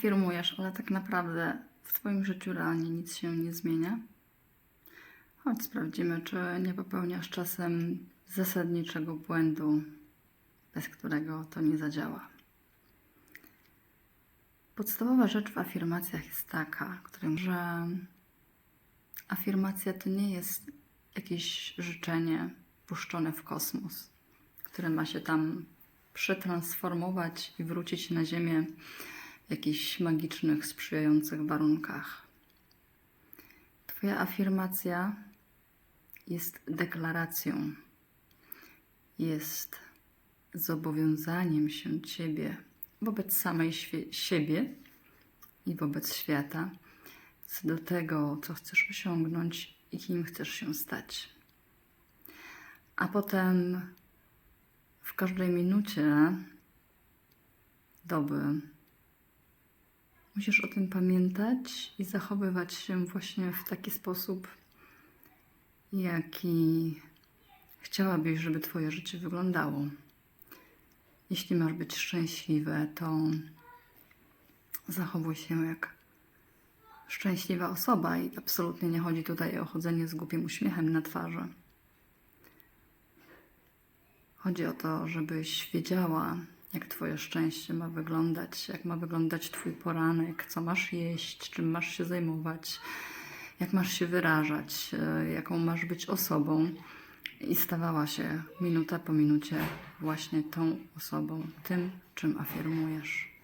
Firmujesz, ale tak naprawdę w Twoim życiu realnie nic się nie zmienia. Chodź sprawdzimy, czy nie popełniasz czasem zasadniczego błędu, bez którego to nie zadziała. Podstawowa rzecz w afirmacjach jest taka, którym, że afirmacja to nie jest jakieś życzenie puszczone w kosmos, które ma się tam przetransformować i wrócić na Ziemię jakichś magicznych, sprzyjających warunkach. Twoja afirmacja jest deklaracją, jest zobowiązaniem się Ciebie wobec samej siebie i wobec świata co do tego, co chcesz osiągnąć i kim chcesz się stać. A potem w każdej minucie doby musisz o tym pamiętać i zachowywać się właśnie w taki sposób, jaki chciałabyś, żeby Twoje życie wyglądało. Jeśli masz być szczęśliwe, to zachowuj się jak szczęśliwa osoba i absolutnie nie chodzi tutaj o chodzenie z głupim uśmiechem na twarzy. Chodzi o to, żebyś wiedziała, jak Twoje szczęście ma wyglądać, jak ma wyglądać Twój poranek, co masz jeść, czym masz się zajmować, jak masz się wyrażać, e, jaką masz być osobą. I stawała się minuta po minucie właśnie tą osobą, tym, czym afirmujesz.